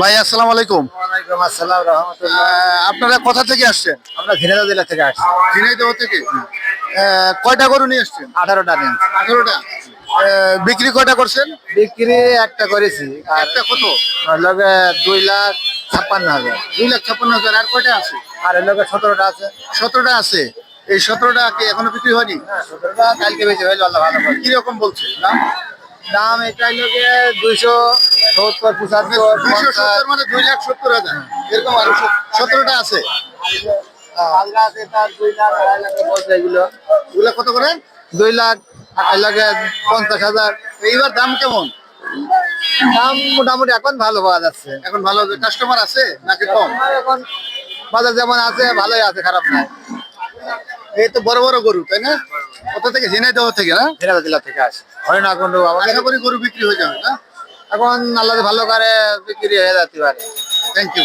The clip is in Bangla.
ভাই আসসালামু আলাইকুম। ওয়ালাইকুম আসসালাম রহমতুল্লাহ। আপনারা কোথা থেকে আসছেন? আমরা ঝিনাইদহ জেলা থেকে আসছি। ঝিনাইদহ থেকে? কয়টা গরু নিয়ে আসছেন? আঠারোটা দিন আঠারোটা? বিক্রি কয়টা করছেন? বিক্রি একটা করেছি আর একটা কত? লগে দুই লাখ ছাপ্পান্ন হাজার। দুই লাখ ছাপ্পান্ন হাজার আর কয়টা আছে? আর এর লগে সতেরোটা আছে। সতেরোটা আছে। এই সতেরোটা কি এখনও বিক্রি হয়নি? হ্যাঁ সতেরোটা কালকে বেশি হইল আল্লাহ ভালো করে। কীরকম বলছে? দাম? দাম এটাই লগে দুইশো সত্তর পঁচাত্তর দুইশো সত্তর মানে দুই লাখ সত্তর হাজার। এরকম আরও সতেরোটা আছে। আড়াই এগুলো কত করে? দুই লাখ লাগে পঞ্চাশ হাজার। এইবার দাম কেমন? দাম মোটামুটি এখন ভালো পাওয়া যাচ্ছে। এখন ভালো কাস্টমার আছে নাকি কম? এখন বাজার যেমন আছে ভালোই আছে খারাপ নাই। এই তো বড় বড় গরু তাই না? কোথা থেকে? ঝিনাইদহ থেকে না? ঝিনাইদহ জেলা থেকে আসে। আমাদের আশা করি গরু বিক্রি হয়ে যাবে না? এখন আল্লাহ ভালো করে বিক্রি হয়ে যেতে পারে। Thank you